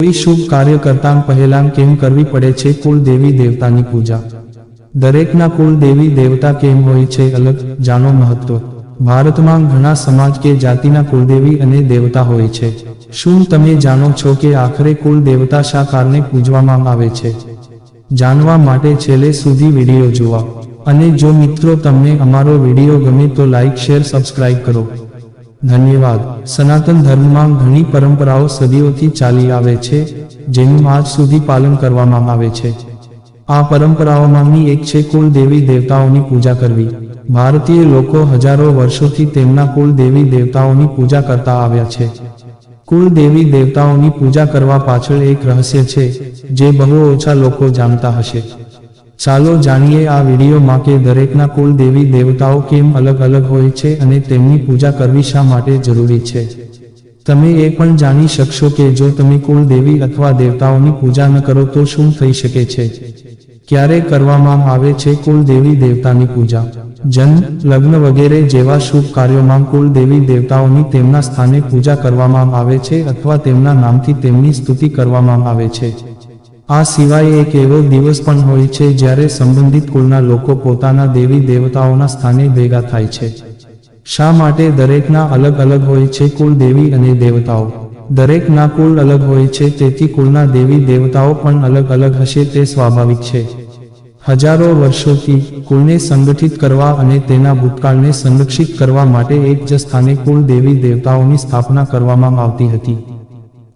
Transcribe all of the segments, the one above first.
કોઈ શુભ કાર્ય કરતાં પહેલાં કેમ કરવી પડે છે કુલ દેવી દેવતાની પૂજા? દરેકના કુલ દેવી દેવતા કેમ હોય છે અલગ જાણો મહત્વ. ભારતમાં ઘણા સમાજ કે જાતિના કુલદેવી અને દેવતા હોય છે. શું તમે જાણો છો કે આખરે કુલ દેવતા શા કારણે પૂજવામાં આવે છે? જાણવા માટે છેલ્લે સુધી વીડિયો જોવા અને જો મિત્રો તમને અમારો વીડિયો ગમે તો લાઈક, શેર, સબસ્ક્રાઇબ કરો. ધન્યવાદ. સનાતન ધર્મમાં ઘણી પરંપરાઓ સદીઓથી ચાલી આવે છે, જેનું આજ સુધી પાલન કરવામાં આવે છે. આ પરંપરાઓમાંની એક છે કુલ દેવી દેવતાઓની પૂજા કરવી. ભારતીય લોકો હજારો વર્ષોથી તેમના કુલ દેવી દેવતાઓની પૂજા કરતા આવ્યા છે. કુલ દેવી દેવતાઓની પૂજા કરવા પાછળ એક રહસ્ય છે, જે બહુ ઓછા લોકો જાણતા હશે. ચાલો જાણીએ આ વિડીયોમાં કે દરેકના કુલ દેવી દેવતાઓ કેમ અલગ અલગ હોય છે અને તેમની પૂજા કરવી શા માટે જરૂરી છે? તમે એ પણ જાણી શકશો કે જો તમે કુલ દેવી અથવા દેવતાઓની પૂજા ન કરો તો શું થઈ શકે છે? ક્યારે કરવામાં આવે છે કુલ દેવી દેવતાની પૂજા? જન્મ લગ્ન વગેરે જેવા શુભ કાર્યોમાં કુલ દેવી દેવતાઓની તેમના સ્થાને પૂજા કરવામાં આવે છે અથવા તેમના નામથી તેમની સ્તુતિ કરવામાં આવે છે? આ સિવાય એક એવો દિવસ પણ હોય છે જ્યારે સંબંધિત કુળના લોકો પોતાના દેવી દેવતાઓના સ્થાને ભેગા થાય છે. શા માટે દરેકના અલગ અલગ હોય છે કુલ દેવી અને દેવતાઓ? દરેકના કુલ અલગ હોય છે તેથી કુળના દેવી દેવતાઓ પણ અલગ અલગ હશે તે સ્વાભાવિક છે. હજારો વર્ષોથી કુળને સંગઠિત કરવા અને તેના ભૂતકાળને સંરક્ષિત કરવા માટે એક જ સ્થાને કુલ દેવી દેવતાઓની સ્થાપના કરવામાં આવતી હતી.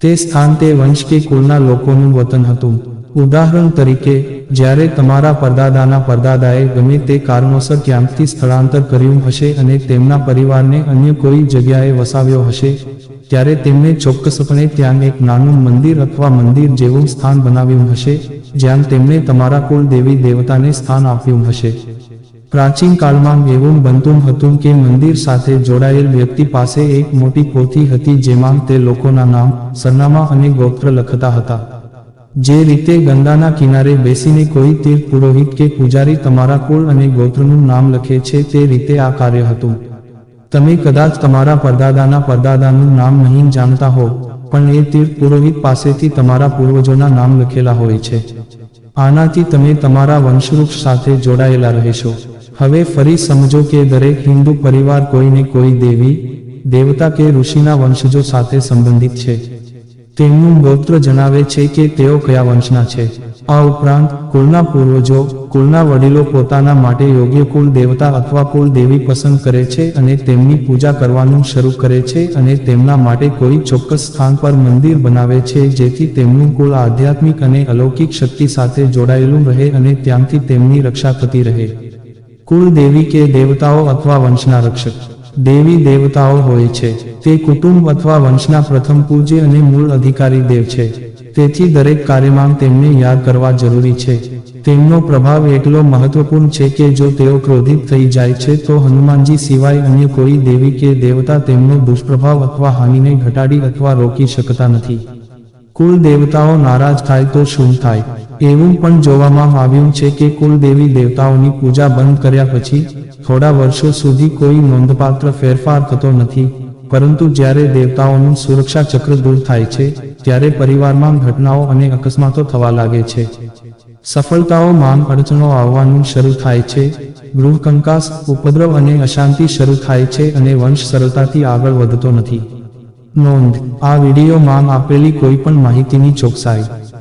તે સ્થાન તે વંશ કે કુળના લોકોનું વતન હતું. ઉદાહરણ તરીકે, જ્યારે તમારા પરદાદાના પરદાદાએ ગમે તે કારણોસર ક્યાંકથી સ્થળાંતર કર્યું હશે અને તેમના પરિવારને અન્ય કોઈ જગ્યાએ વસાવ્યો હશે, ત્યારે તેમણે ચોક્કસપણે ત્યાં એક નાનું મંદિર અથવા મંદિર જેવું સ્થાન બનાવ્યું હશે, જ્યાં તેમણે તમારા કુલ દેવી દેવતાને સ્થાન આપ્યું હશે. પ્રાચીન કાળમાં એવું બનતું હતું કે મંદિર સાથે જોડાયેલ વ્યક્તિ પાસે એક મોટી પોથી હતી જેમાં તે લોકોના નામ, સરનામા અને ગોત્ર લખતા હતા. જે રીતે ગંગાના કિનારે બેસીને કોઈ તીર્થ પુરોહિત કે પૂજારી તમારા કુળ અને ગોત્રનું નામ લખે છે તે રીતે આ કાર્ય હતું. તમે કદાચ તમારા પરદાદાના પરદાદાનું નામ નહીં જાણતા હો, પણ એ તીર્થ પુરોહિત પાસેથી તમારા પૂર્વજોના નામ લખેલા હોય છે. આનાથી તમે તમારા વંશવૃક્ષ સાથે જોડાયેલા રહેશો. હવે ફરી સમજો કે દરેક હિન્દુ પરિવાર કોઈને કોઈ દેવી, દેવતા કે ઋષિના વંશજો સાથે સંબંધિત છે. તેમનું ગોત્ર જણાવે છે કે તેઓ કયા વંશના છે. આ ઉપરાંત, કુળના પૂર્વજો, કુળના વડીલો પોતાના માટે યોગ્ય કુલ દેવતા અથવા કુલ દેવી પસંદ કરે છે અને તેમની પૂજા કરવાનું શરૂ કરે છે અને તેમના માટે કોઈ ચોક્કસ સ્થાન પર મંદિર બનાવે છે જેથી તેમનું કુલ આધ્યાત્મિક અને અલૌકિક શક્તિ સાથે જોડાયેલું રહે અને ત્યાંથી તેમની રક્ષા થતી રહે. કુલ દેવી કે દેવતાઓ અથવા વંશના રક્ષક. દેવી દેવતાઓ હોય છે. તે કુટુંબ અથવા વંશના પ્રથમ પૂજ્ય અને મૂળ અધિકારી દેવ છે. તેથી દરેક કાર્યમાં તેમને યાદ કરવા જરૂરી છે. તેમનો પ્રભાવ એટલો મહત્વપૂર્ણ છે કે જો તેઓ ક્રોધિત થઈ જાય છે તો હનુમાનજી સિવાય અન્ય કોઈ દેવી કે દેવતા તેમનો દુષ્પ્રભાવ અથવા હાનિને ઘટાડી અથવા રોકી શકતા નથી. કુલ દેવતાઓ નારાજ થાય તો શું થાય? એવું પણ જોવામાં આવ્યું છે કે કુલ દેવી દેવતાઓની પૂજા બંધ કર્યા પછી થોડા વર્ષો સુધી કોઈ નોંધપાત્ર ફેરફાર થતો નથી. પરંતુ જ્યારે દેવતાઓનું સુરક્ષા ચક્ર દૂર થાય છે, ત્યારે પરિવારમાં ઘટનાઓ અને અકસ્માતો થવા લાગે છે. સફળતાઓ માન અડચણો આવવાનું શરૂ થાય છે ગૃહ કંકાસ ઉપદ્રવ અને અશાંતિ શરૂ થાય છે અને વંશ સરળતાથી આગળ વધતો નથી. નોંધ, આ વિડીયોમાં આપેલી કોઈ પણ માહિતીની ચોકસાઈ.